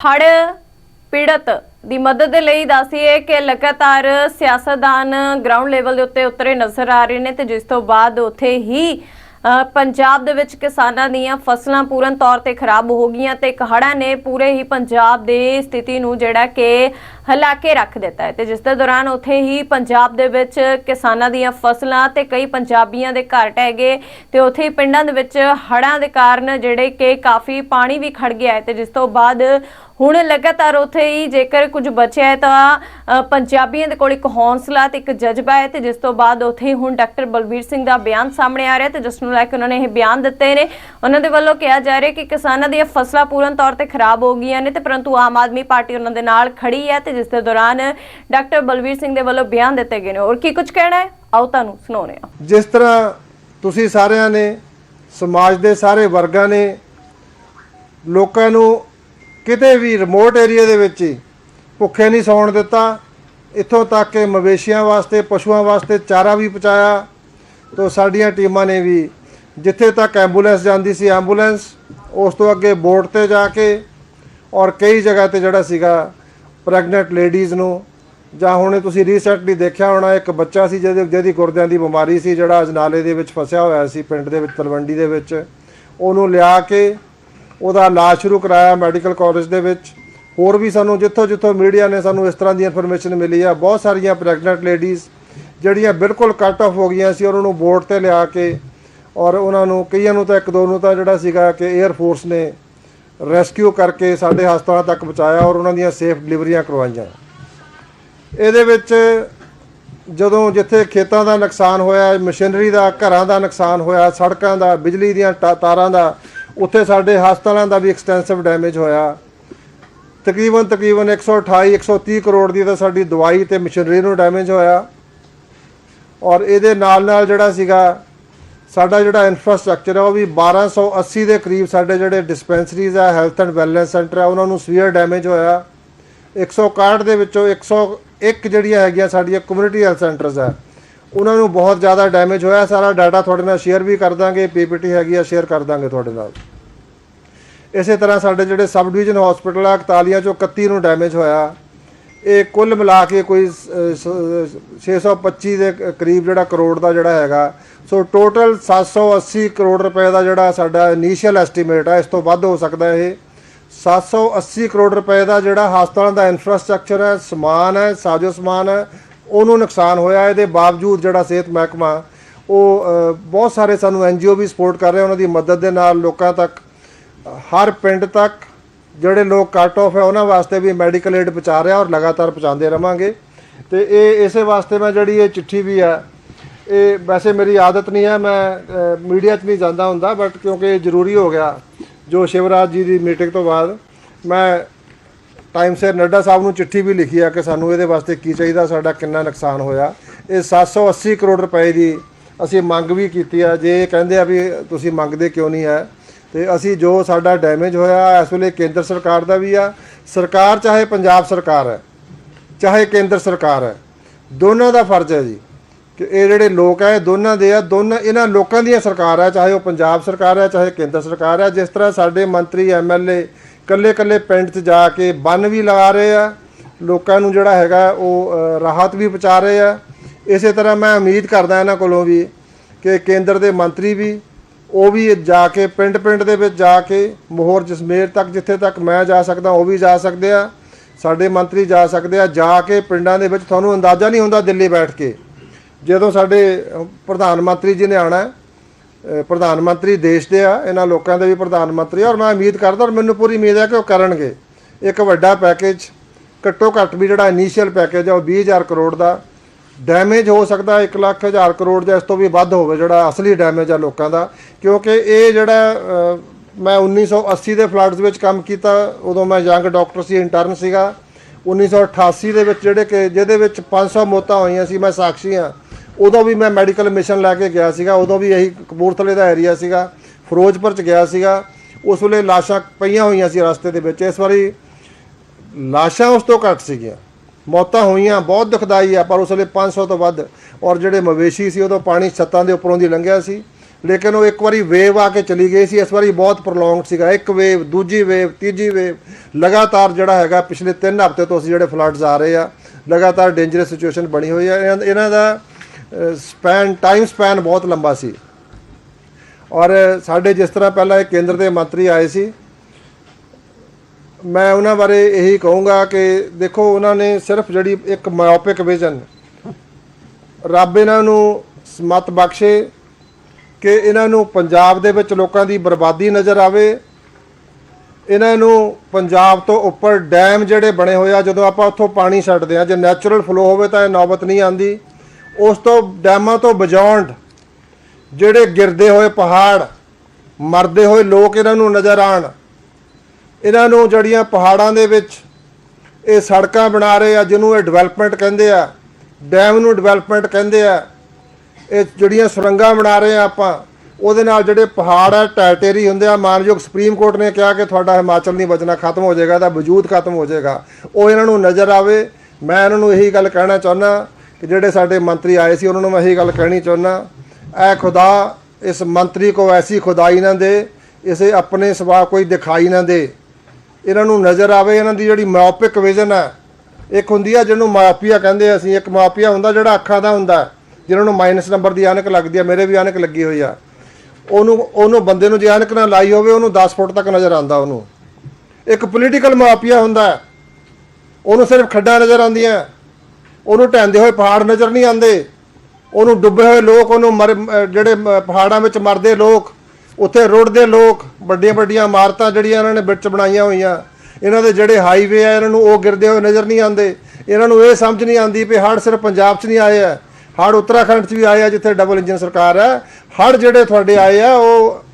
ਹੜ ਪੀੜਤ ਦੀ ਮਦਦ ਦੇ ਲਈ ਦੱਸੀਏ ਕਿ ਲਗਾਤਾਰ ਸਿਆਸਤਦਾਨ ਗਰਾਊਂਡ ਲੈਵਲ ਦੇ ਉੱਤੇ ਉਤਰੇ ਨਜ਼ਰ ਆ ਰਹੇ ਨੇ ਤੇ ਜਿਸ ਤੋਂ ਬਾਅਦ ਉੱਥੇ ਹੀ ਪੰਜਾਬ ਦੇ ਵਿੱਚ ਕਿਸਾਨਾਂ ਦੀਆਂ ਫਸਲਾਂ ਪੂਰਨ ਤੌਰ ਤੇ ਖਰਾਬ ਹੋ ਗਈਆਂ ਤੇ ਹੜ੍ਹਾਂ ਨੇ ਪੂਰੇ ਹੀ ਪੰਜਾਬ ਦੇ ਸਥਿਤੀ ਨੂੰ ਜਿਹੜਾ ਕਿ ਹਿਲਾ ਕੇ ਰੱਖ ਦਿੱਤਾ ਹੈ ਤੇ ਜਿਸ ਦੇ ਦੌਰਾਨ ਉੱਥੇ ਹੀ ਪੰਜਾਬ ਦੇ ਵਿੱਚ ਕਿਸਾਨਾਂ ਦੀਆਂ ਫਸਲਾਂ ਤੇ ਕਈ ਪੰਜਾਬੀਆਂ ਦੇ ਘਰ ਟਹਿ ਗਏ ਤੇ ਉੱਥੇ ਹੀ ਪਿੰਡਾਂ ਦੇ ਵਿੱਚ ਹੜ੍ਹਾਂ ਦੇ ਕਾਰਨ ਜਿਹੜੇ ਕਿ ਕਾਫੀ ਪਾਣੀ ਵੀ ਖੜ ਗਿਆ ਹੈ ਤੇ ਜਿਸ ਤੋਂ ਬਾਅਦ ਹੁਣ ਲਗਾਤਾਰ ਉੱਥੇ ਹੀ ਜੇਕਰ ਕੁਝ ਬਚਿਆ ਹੈ ਤਾਂ ਪੰਜਾਬੀਆਂ ਦੇ ਕੋਲ ਇੱਕ ਹੌਸਲਾ ਤੇ ਇੱਕ ਜਜ਼ਬਾ ਹੈ ਤੇ ਜਿਸ ਤੋਂ ਬਾਅਦ ਉੱਥੇ ਹੀ ਹੁਣ ਡਾਕਟਰ ਬਲਬੀਰ ਸਿੰਘ ਦਾ ਬਿਆਨ ਸਾਹਮਣੇ ਆ ਰਿਹਾ ਤੇ ਜਿਸ ਨੂੰ ਲੈ ਕੇ ਉਹਨਾਂ ਨੇ ਇਹ ਬਿਆਨ ਦਿੱਤੇ ਨੇ। ਉਹਨਾਂ ਦੇ ਵੱਲੋਂ ਕਿਹਾ ਜਾ ਰਿਹਾ ਕਿ ਕਿਸਾਨਾਂ ਦੀਆਂ ਫਸਲਾਂ ਪੂਰਨ ਤੌਰ ਤੇ ਖਰਾਬ ਹੋ ਗਈਆਂ ਨੇ ਤੇ ਪਰੰਤੂ ਆਮ ਆਦਮੀ ਪਾਰਟੀ ਉਹਨਾਂ ਦੇ ਨਾਲ ਖੜੀ ਹੈ ਤੇ ਜਿਸ ਦੇ ਦੌਰਾਨ ਡਾਕਟਰ ਬਲਬੀਰ ਸਿੰਘ ਦੇ ਵੱਲੋਂ ਬਿਆਨ ਦਿੱਤੇ ਗਏ ਨੇ। ਔਰ ਕੀ ਕੁਝ ਕਹਿਣਾ ਹੈ? ਆਓ ਤੁਹਾਨੂੰ ਸੁਣਾਉਂਦੇ ਹਾਂ। ਜਿਸ ਤਰ੍ਹਾਂ ਤੁਸੀਂ ਸਾਰਿਆਂ ਨੇ, ਸਮਾਜ ਦੇ ਸਾਰੇ ਵਰਗਾਂ ਨੇ, ਲੋਕਾਂ ਨੂੰ ਕਿਤੇ ਵੀ ਰਿਮੋਟ ਏਰੀਆ ਦੇ ਵਿੱਚ ਹੀ ਭੁੱਖੇ ਨਹੀਂ ਸੌਣ ਦਿੱਤਾ, ਇੱਥੋਂ ਤੱਕ ਕਿ ਮਵੇਸ਼ੀਆਂ ਵਾਸਤੇ, ਪਸ਼ੂਆਂ ਵਾਸਤੇ ਚਾਰਾ ਵੀ ਪਹੁੰਚਾਇਆ ਤੋਂ ਸਾਡੀਆਂ ਟੀਮਾਂ ਨੇ ਵੀ ਜਿੱਥੇ ਤੱਕ ਐਂਬੂਲੈਂਸ ਜਾਂਦੀ ਸੀ ਐਂਬੂਲੈਂਸ ਉਸ ਤੋਂ ਅੱਗੇ ਬੋਰਡ ਤੇ ਜਾ ਕੇ ਔਰ ਕਈ ਜਗ੍ਹਾ ਤੇ ਜਿਹੜਾ ਸੀਗਾ ਪ੍ਰੈਗਨੈਂਟ ਲੇਡੀਜ਼ ਨੂੰ, ਜਾਂ ਹੁਣੇ ਤੁਸੀਂ ਰੀਸੈਂਟਲੀ ਦੇਖਿਆ ਹੋਣਾ, ਇੱਕ ਬੱਚਾ ਸੀ ਜਿਹਦੇ ਜਿਹਦੀ ਗੁਰਦਿਆਂ ਦੀ ਬਿਮਾਰੀ ਸੀ, ਜਿਹੜਾ ਅਜਨਾਲੇ ਦੇ ਵਿੱਚ ਫਸਿਆ ਹੋਇਆ ਸੀ, ਪਿੰਡ ਦੇ ਵਿੱਚ, ਤਲਵੰਡੀ ਦੇ ਵਿੱਚ। ਉਹਨੂੰ ਲਿਆ ਕੇ ਉਹਦਾ ਇਲਾਜ ਸ਼ੁਰੂ ਕਰਾਇਆ ਮੈਡੀਕਲ ਕਾਲਜ ਦੇ ਵਿੱਚ। ਹੋਰ ਵੀ ਸਾਨੂੰ ਜਿੱਥੋਂ ਜਿੱਥੋਂ ਮੀਡੀਆ ਨੇ ਸਾਨੂੰ ਇਸ ਤਰ੍ਹਾਂ ਦੀ ਇਨਫੋਰਮੇਸ਼ਨ ਮਿਲੀ ਆ, ਬਹੁਤ ਸਾਰੀਆਂ ਪ੍ਰੈਗਨੈਂਟ ਲੇਡੀਜ਼ ਜਿਹੜੀਆਂ ਬਿਲਕੁਲ ਕੱਟ ਆਫ ਹੋ ਗਈਆਂ ਸੀ, ਉਹਨਾਂ ਨੂੰ ਬੋਰਡ ਤੇ ਲਿਆ ਕੇ ਔਰ ਉਹਨਾਂ ਨੂੰ, ਕਈਆਂ ਨੂੰ ਤਾਂ ਇੱਕ ਦੋ ਨੂੰ ਤਾਂ ਜਿਹੜਾ ਸੀਗਾ ਕਿ 에ਅਰ ਫੋਰਸ ਨੇ ਰੈਸਕਿਊ ਕਰਕੇ ਸਾਡੇ ਹਸਪਤਾਲਾਂ ਤੱਕ ਪਹੁੰਚਾਇਆ ਔਰ ਉਹਨਾਂ ਦੀਆਂ ਸੇਫ ਡਿਲੀਵਰੀਆਂ ਕਰਵਾਈਆਂ। ਇਹਦੇ ਵਿੱਚ ਜਦੋਂ ਜਿੱਥੇ ਖੇਤਾਂ ਦਾ ਨੁਕਸਾਨ ਹੋਇਆ, ਮਸ਼ੀਨਰੀ ਦਾ, ਘਰਾਂ ਦਾ ਨੁਕਸਾਨ ਹੋਇਆ, ਸੜਕਾਂ ਦਾ, ਬਿਜਲੀ ਦੀਆਂ ਟਾ- ਤਾਰਾਂ ਦਾ, ਉੱਥੇ ਸਾਡੇ ਹਸਪਤਾਲਾਂ ਦਾ ਵੀ ਐਕਸਟੈਂਸਿਵ ਡੈਮੇਜ ਹੋਇਆ। ਤਕਰੀਬਨ ਤਕਰੀਬਨ 128 130 ਕਰੋੜ ਦੀ ਤਾਂ ਸਾਡੀ ਦਵਾਈ ਤੇ ਮਸ਼ੀਨਰੀ ਨੂੰ ਡੈਮੇਜ ਹੋਇਆ। ਔਰ ਇਹਦੇ ਨਾਲ ਨਾਲ ਜਿਹੜਾ ਸੀਗਾ ਸਾਡਾ ਜਿਹੜਾ ਇਨਫਰਾਸਟ੍ਰਕਚਰ ਹੈ ਉਹ ਵੀ 1280 ਦੇ ਕਰੀਬ ਸਾਡੇ ਜਿਹੜੇ ਡਿਸਪੈਂਸਰੀਜ਼ ਆ ਹੈਲਥ ਐਂਡ ਵੈਲਨੈਸ ਸੈਂਟਰ ਆ, ਉਹਨਾਂ ਨੂੰ ਸਵੀਅਰ ਡੈਮੇਜ ਹੋਇਆ। 161 ਦੇ ਵਿੱਚੋਂ 101 ਜਿਹੜੀਆਂ ਹੈਗੀਆਂ ਸਾਡੀਆਂ ਕਮਿਊਨਿਟੀ ਹੈਲਥ ਸੈਂਟਰਸ ਆ, ਉਹਨਾਂ ਨੂੰ ਬਹੁਤ ਜ਼ਿਆਦਾ ਡੈਮੇਜ ਹੋਇਆ। ਸਾਰਾ ਡਾਟਾ ਤੁਹਾਡੇ ਨਾਲ ਸ਼ੇਅਰ ਵੀ ਕਰ ਦਾਂਗੇ ਪੀਪੀਟੀ ਹੈਗੀ ਆ ਸ਼ੇਅਰ ਕਰ ਦਾਂਗੇ ਤੁਹਾਡੇ ਨਾਲ। ਇਸੇ ਤਰ੍ਹਾਂ ਸਾਡੇ ਜਿਹੜੇ ਸਬ ਡਿਵੀਜ਼ਨ ਹਸਪੀਟਲ ਆ 41 ਚੋਂ 31 ਨੂੰ ਡੈਮੇਜ ਹੋਇਆ। ਇਹ ਕੁੱਲ ਮਿਲਾ ਕੇ ਕੋਈ ਸ- ਸ- 625 ਦੇ ਕਰੀਬ ਜਿਹੜਾ ਕਰੋੜ ਦਾ ਜਿਹੜਾ ਹੈਗਾ ਸੋ ਟੋਟਲ 780 ਕਰੋੜ ਰੁਪਏ ਦਾ ਜਿਹੜਾ ਸਾਡਾ ਇਨੀਸ਼ੀਅਲ ਐਸਟੀਮੇਟ ਹੈ ਇਸ ਤੋਂ ਵੱਧ ਹੋ ਸਕਦਾ ਇਹ। 780 ਕਰੋੜ ਰੁਪਏ ਦਾ ਜਿਹੜਾ ਹਸਪਤਾਲਾਂ ਦਾ ਇਨਫਰਾਸਟ੍ਰਕਚਰ ਹੈ, ਸਮਾਨ ਹੈ, ਸਾਜੋ ਸਮਾਨ ਹੈ, ਉਹਨੂੰ ਨੁਕਸਾਨ ਹੋਇਆ। ਇਹਦੇ ਬਾਵਜੂਦ ਜਿਹੜਾ ਸਿਹਤ ਮਹਿਕਮਾ, ਉਹ ਬਹੁਤ ਸਾਰੇ ਸਾਨੂੰ ਐਨਜੀਓ ਵੀ ਸਪੋਰਟ ਕਰ ਰਹੇ ਉਹਨਾਂ ਦੀ ਮਦਦ ਦੇ ਨਾਲ ਲੋਕਾਂ ਤੱਕ, ਹਰ ਪਿੰਡ ਤੱਕ ਜਿਹੜੇ ਲੋਕ ਕੱਟ ਆਫ ਹੈ, ਉਹਨਾਂ ਵਾਸਤੇ ਵੀ ਮੈਡੀਕਲ ਏਡ ਪਹੁੰਚਾ ਰਿਹਾ ਔਰ ਲਗਾਤਾਰ ਪਹੁੰਚਾਉਂਦੇ ਰਵਾਂਗੇ। ਤੇ ਇਹ ਇਸੇ ਵਾਸਤੇ ਮੈਂ ਜਿਹੜੀ ਇਹ ਚਿੱਠੀ ਵੀ ਆ ਇਹ ਵੈਸੇ ਮੇਰੀ ਆਦਤ ਨਹੀਂ ਹੈ, ਮੈਂ ਮੀਡੀਆ 'ਚ ਨਹੀਂ ਜਾਂਦਾ ਹੁੰਦਾ ਬਟ ਕਿਉਂਕਿ ਇਹ ਜ਼ਰੂਰੀ ਹੋ ਗਿਆ, ਜੋ ਸ਼ਿਵਰਾਜ ਜੀ ਦੀ ਮੀਟਿੰਗ ਤੋਂ ਬਾਅਦ। ਮੈਂ ਟਾਈਮ ਸਿਰ ਨੱਡਾ ਸਾਹਿਬ ਨੂੰ ਚਿੱਠੀ ਵੀ ਲਿਖੀ ਆ ਕਿ ਸਾਨੂੰ ਇਹਦੇ ਵਾਸਤੇ ਕੀ ਚਾਹੀਦਾ, ਸਾਡਾ ਕਿੰਨਾ ਨੁਕਸਾਨ ਹੋਇਆ। ਇਹ 780 ਕਰੋੜ ਰੁਪਏ ਦੀ ਅਸੀਂ ਮੰਗ ਵੀ ਕੀਤੀ ਆ, ਜੇ ਕਹਿੰਦੇ ਆ ਵੀ ਤੁਸੀਂ ਮੰਗਦੇ ਕਿਉਂ ਨਹੀਂ ਹੈ ਤੇ ਅਸੀਂ ਜੋ ਸਾਡਾ ਡੈਮੇਜ ਹੋਇਆ, ਇਸ ਵੇਲੇ ਕੇਂਦਰ ਸਰਕਾਰ ਦਾ ਵੀ ਆ। ਸਰਕਾਰ ਚਾਹੇ ਪੰਜਾਬ ਸਰਕਾਰ ਹੈ, ਚਾਹੇ ਕੇਂਦਰ ਸਰਕਾਰ ਹੈ, ਦੋਨਾਂ ਦਾ ਫਰਜ਼ ਹੈ ਜੀ। ਕਿ ਇਹ ਜਿਹੜੇ ਲੋਕ ਹੈ ਇਹ ਦੋਨਾਂ ਦੇ ਆ, ਦੋਨਾਂ ਇਹਨਾਂ ਲੋਕਾਂ ਦੀਆਂ ਸਰਕਾਰ ਹੈ ਚਾਹੇ ਉਹ ਪੰਜਾਬ ਸਰਕਾਰ ਹੈ ਚਾਹੇ ਕੇਂਦਰ ਸਰਕਾਰ ਹੈ ਜਿਸ ਤਰ੍ਹਾਂ ਸਾਡੇ ਮੰਤਰੀ ਐਮਐਲਏ ਕੱਲੇ ਕੱਲੇ ਪਿੰਡ 'ਚ ਜਾ ਕੇ ਬੰਨ ਵੀ ਲਗਾ ਰਹੇ ਆ, ਲੋਕਾਂ ਨੂੰ ਜਿਹੜਾ ਹੈਗਾ ਉਹ ਰਾਹਤ ਵੀ ਪਹੁੰਚਾ ਰਹੇ ਆ। ਇਸੇ ਤਰ੍ਹਾਂ ਮੈਂ ਉਮੀਦ ਕਰਦਾ ਇਹਨਾਂ ਕੋਲੋਂ ਵੀ ਕਿ ਕੇਂਦਰ ਦੇ ਮੰਤਰੀ ਵੀ, ਉਹ ਵੀ ਜਾ ਕੇ ਪਿੰਡ ਪਿੰਡ ਦੇ ਵਿੱਚ ਜਾ ਕੇ ਮੋਹਰ ਜਸਮੇਰ ਤੱਕ ਜਿੱਥੇ ਤੱਕ ਮੈਂ ਜਾ ਸਕਦਾ, ਉਹ ਵੀ ਜਾ ਸਕਦੇ ਆ। ਸਾਡੇ ਮੰਤਰੀ ਜਾ ਸਕਦੇ ਆ, ਜਾ ਕੇ ਪਿੰਡਾਂ ਦੇ ਵਿੱਚ ਤੁਹਾਨੂੰ ਅੰਦਾਜ਼ਾ ਨਹੀਂ ਹੁੰਦਾ ਦਿੱਲੀ ਬੈਠ ਕੇ। ਜਦੋਂ ਸਾਡੇ ਪ੍ਰਧਾਨ ਮੰਤਰੀ ਜੀ ਨੇ ਆਣਾ ਪ੍ਰਧਾਨ ਮੰਤਰੀ ਦੇਸ਼ ਦੇ ਆ ਇਹਨਾਂ ਲੋਕਾਂ ਦੇ ਵੀ ਪ੍ਰਧਾਨ ਮੰਤਰੀ ਔਰ ਮੈਂ ਉਮੀਦ ਕਰਦਾ ਔਰ ਮੈਨੂੰ ਪੂਰੀ ਉਮੀਦ ਹੈ ਕਿ ਉਹ ਕਰਨਗੇ। ਇੱਕ ਵੱਡਾ ਪੈਕੇਜ ਘੱਟੋ ਘੱਟ ਵੀ ਜਿਹੜਾ ਇਨੀਸ਼ੀਅਲ ਪੈਕੇਜ ਆ ਉਹ 20000 ਕਰੋੜ ਦਾ ਡੈਮੇਜ ਹੋ ਸਕਦਾ 1 ਲੱਖ ਹਜ਼ਾਰ ਕਰੋੜ ਜਾਂ ਇਸ ਤੋਂ ਵੀ ਵੱਧ ਹੋਵੇ ਜਿਹੜਾ ਅਸਲੀ ਡੈਮੇਜ ਆ ਲੋਕਾਂ ਦਾ। ਕਿਉਂਕਿ ਇਹ ਜਿਹੜਾ ਅ, ਮੈਂ 1980 ਦੇ ਫਲੱਡਸ ਵਿੱਚ ਕੰਮ ਕੀਤਾ ਉਦੋਂ ਮੈਂ ਯੰਗ ਡਾਕਟਰ ਸੀ ਇੰਟਰਨ ਸੀਗਾ। 1988 ਦੇ ਵਿੱਚ ਜਿਹੜੇ ਕਿ ਜਿਹਦੇ ਵਿੱਚ 500 ਮੌਤਾਂ ਹੋਈਆਂ ਸੀ ਮੈਂ ਸਾਖੀ ਹਾਂ। ਉਦੋਂ ਵੀ ਮੈਂ ਮੈਡੀਕਲ ਮਿਸ਼ਨ ਲੈ ਕੇ ਗਿਆ ਸੀਗਾ, ਉਦੋਂ ਵੀ ਇਹੀ ਕਪੂਰਥਲੇ ਦਾ ਏਰੀਆ ਸੀਗਾ, ਫਿਰੋਜ਼ਪੁਰ ਚ ਗਿਆ ਸੀਗਾ। ਉਸ ਵੇਲੇ ਲਾਸ਼ਾਂ ਪਈਆਂ ਹੋਈਆਂ ਸੀ ਰਸਤੇ ਦੇ ਵਿੱਚ। ਇਸ ਵਾਰੀ ਲਾਸ਼ਾਂ ਉਸ ਤੋਂ ਘੱਟ ਸੀਗੀਆਂ। ਮੌਤਾਂ ਹੋਈਆਂ, ਬਹੁਤ ਦੁਖਦਾਈ ਆ, ਪਰ ਉਸ ਵੇਲੇ 500 ਤੋਂ ਵੱਧ। ਔਰ ਜਿਹੜੇ ਮਵੇਸ਼ੀ ਸੀ, ਉਦੋਂ ਪਾਣੀ ਛੱਤਾਂ ਦੇ ਉੱਪਰੋਂ ਦੀ ਲੰਘਿਆ ਸੀ। ਲੇਕਿਨ ਉਹ ਇੱਕ ਵਾਰੀ ਵੇਵ ਆ ਕੇ ਚਲੀ ਗਈ ਸੀ। ਇਸ ਵਾਰੀ ਬਹੁਤ ਪ੍ਰੋਲੋਂਗਡ ਸੀਗਾ। ਇੱਕ ਵੇਵ ਦੂਜੀ ਵੇਵ ਤੀਜੀ ਵੇਵ ਲਗਾਤਾਰ ਜਿਹੜਾ ਹੈਗਾ, ਪਿਛਲੇ 3 ਹਫ਼ਤੇ ਤੋਂ ਅਸੀਂ ਜਿਹੜੇ ਫਲੱਡਸ ਆ ਰਹੇ ਆ, ਲਗਾਤਾਰ ਡੇਂਜਰਸ ਸਿਚੁਏਸ਼ਨ ਬਣੀ ਹੋਈ ਆ। ਇਹਨਾਂ- ਇਹਨਾਂ ਦਾ ਸਪੈਨ ਟਾਈਮ ਸਪੈਨ ਬਹੁਤ ਲੰਬਾ ਸੀ। ਔਰ ਸਾਡੇ ਜਿਸ ਤਰ੍ਹਾਂ ਪਹਿਲਾਂ ਇਹ ਕੇਂਦਰ ਦੇ ਮੰਤਰੀ ਆਏ ਸੀ, ਮੈਂ ਉਹਨਾਂ ਬਾਰੇ ਇਹੀ ਕਹੂੰਗਾ ਕਿ ਦੇਖੋ, ਉਹਨਾਂ ਨੇ ਸਿਰਫ ਜਿਹੜੀ ਇੱਕ ਮਾਇਓਪਿਕ ਵਿਜ਼ਨ ਰੱਬ ਇਹਨਾਂ ਨੂੰ ਸਮਤ ਬਖਸ਼ੇ ਕਿ ਇਹਨਾਂ ਨੂੰ ਪੰਜਾਬ ਦੇ ਵਿੱਚ ਲੋਕਾਂ ਦੀ ਬਰਬਾਦੀ ਨਜ਼ਰ ਆਵੇ। ਇਹਨਾਂ ਨੂੰ ਪੰਜਾਬ ਤੋਂ ਉੱਪਰ ਡੈਮ ਜਿਹੜੇ ਬਣੇ ਹੋਏ ਆ, ਜਦੋਂ ਆਪਾਂ ਉੱਥੋਂ ਪਾਣੀ ਛੱਡਦੇ ਆ, ਜੇ ਨੈਚੁਰਲ ਫਲੋ ਹੋਵੇ ਤਾਂ ਇਹ ਨੌਬਤ ਨਹੀਂ ਆਂਦੀ ਉਸ ਤੋਂ ਡੈਮਾਂ ਤੋਂ ਬਿਯੋਂਡ ਜਿਹੜੇ ਗਿਰਦੇ ਹੋਏ ਪਹਾੜ, ਮਰਦੇ ਹੋਏ ਲੋਕ ਇਹਨਾਂ ਨੂੰ ਨਜ਼ਰ ਆਣ ਇਹਨਾਂ ਨੂੰ ਜਿਹੜੀਆਂ ਪਹਾੜਾਂ ਦੇ ਵਿੱਚ ਇਹ ਸੜਕਾਂ ਬਣਾ ਰਹੇ ਆ, ਜਿਹਨੂੰ ਇਹ ਡਿਵੈਲਪਮੈਂਟ ਕਹਿੰਦੇ ਆ ਡੈਮ ਨੂੰ ਡਿਵੈਲਪਮੈਂਟ ਕਹਿੰਦੇ ਆ, ਇਹ ਜਿਹੜੀਆਂ ਸੁਰੰਗਾਂ ਬਣਾ ਰਹੇ ਆ ਆਪਾਂ, ਉਹਦੇ ਨਾਲ ਜਿਹੜੇ ਪਹਾੜ ਆ ਟੈਟੇਰੀ ਹੁੰਦੇ ਆ, ਮਾਨਯੋਗ ਸੁਪਰੀਮ ਕੋਰਟ ਨੇ ਕਿਹਾ ਕਿ ਤੁਹਾਡਾ ਹਿਮਾਚਲ ਨਹੀਂ ਬਚਣਾ ਖਤਮ ਹੋ ਜਾਏਗਾ ਤਾਂ ਵਜੂਦ ਖਤਮ ਹੋ ਜਾਏਗਾ। ਉਹ ਇਹਨਾਂ ਨੂੰ ਨਜ਼ਰ ਆਵੇ। ਮੈਂ ਇਹਨਾਂ ਨੂੰ ਇਹੀ ਗੱਲ ਕਹਿਣਾ ਚਾਹੁੰਦਾ ਕਿ ਜਿਹੜੇ ਸਾਡੇ ਮੰਤਰੀ ਆਏ ਸੀ, ਉਹਨਾਂ ਨੂੰ ਮੈਂ ਇਹ ਗੱਲ ਕਹਿਣੀ ਚਾਹੁੰਦਾ ਐ ਖੁਦਾ, ਇਸ ਮੰਤਰੀ ਕੋ ਐਸੀ ਖੁਦਾਈ ਨਾ ਦੇ, ਇਸੇ ਆਪਣੇ ਸਿਵਾ ਕੋਈ ਦਿਖਾਈ ਨਾ ਦੇ। ਇਹਨਾਂ ਨੂੰ ਨਜ਼ਰ ਆਵੇ, ਇਹਨਾਂ ਦੀ ਜਿਹੜੀ ਮਾਇਓਪਿਕ ਵਿਜ਼ਨ ਹੈ, ਇੱਕ ਹੁੰਦੀ ਆ ਜਿਹਨੂੰ ਮਾਪੀਆ ਕਹਿੰਦੇ ਅਸੀਂ, ਇੱਕ ਮਾਪੀਆ ਹੁੰਦਾ ਜਿਹੜਾ ਅੱਖਾਂ ਦਾ ਹੁੰਦਾ, ਜਿਹਨਾਂ ਨੂੰ ਮਾਈਨਸ ਨੰਬਰ ਦੀ ਐਨਕ ਲੱਗਦੀ ਆ, ਮੇਰੇ ਵੀ ਐਨਕ ਲੱਗੀ ਹੋਈ ਆ। ਉਹਨੂੰ ਉਹਨੂੰ ਬੰਦੇ ਨੂੰ ਜੇ ਐਨਕ ਨਾ ਲਾਈ ਹੋਵੇ, ਉਹਨੂੰ 10 ਫੁੱਟ ਤੱਕ ਨਜ਼ਰ ਆਉਂਦਾ ਉਹਨੂੰ। ਇੱਕ ਪੋਲੀਟੀਕਲ ਮਾਪੀਆ ਹੁੰਦਾ, ਉਹਨੂੰ ਸਿਰਫ ਖੱਡਾਂ ਨਜ਼ਰ ਆਉਂਦੀਆਂ। ਉਹਨੂੰ ਢਹਿੰਦੇ ਹੋਏ ਪਹਾੜ ਨਜ਼ਰ ਨਹੀਂ ਆਉਂਦੇ। ਉਹਨੂੰ ਡੁੱਬੇ ਹੋਏ ਲੋਕ, ਉਹਨੂੰ ਮਰ ਜਿਹੜੇ ਪਹਾੜਾਂ ਵਿੱਚ ਮਰਦੇ ਲੋਕ, ਉੱਥੇ ਰੁੜਦੇ ਲੋਕ, ਵੱਡੀਆਂ ਵੱਡੀਆਂ ਇਮਾਰਤਾਂ ਜਿਹੜੀਆਂ ਇਹਨਾਂ ਨੇ ਵਿੱਚ ਬਣਾਈਆਂ ਹੋਈਆਂ। ਇਹਨਾਂ ਦੇ ਜਿਹੜੇ ਹਾਈਵੇ ਆ, ਇਹਨਾਂ ਨੂੰ ਉਹ ਗਿਰਦੇ ਹੋਏ ਨਜ਼ਰ ਨਹੀਂ ਆਉਂਦੇ। ਇਹਨਾਂ ਨੂੰ ਇਹ ਸਮਝ ਨਹੀਂ ਆਉਂਦੀ ਵੀ ਹੜ੍ਹ ਸਿਰਫ ਪੰਜਾਬ 'ਚ ਨਹੀਂ ਆਏ ਆ। ਹੜ੍ਹ ਉੱਤਰਾਖੰਡ 'ਚ ਵੀ ਆਏ ਆ, ਜਿੱਥੇ ਡਬਲ ਇੰਜਨ ਸਰਕਾਰ ਹੈ ਹੜ੍ਹ ਜਿਹੜੇ ਤੁਹਾਡੇ ਆਏ ਆ, ਉਹ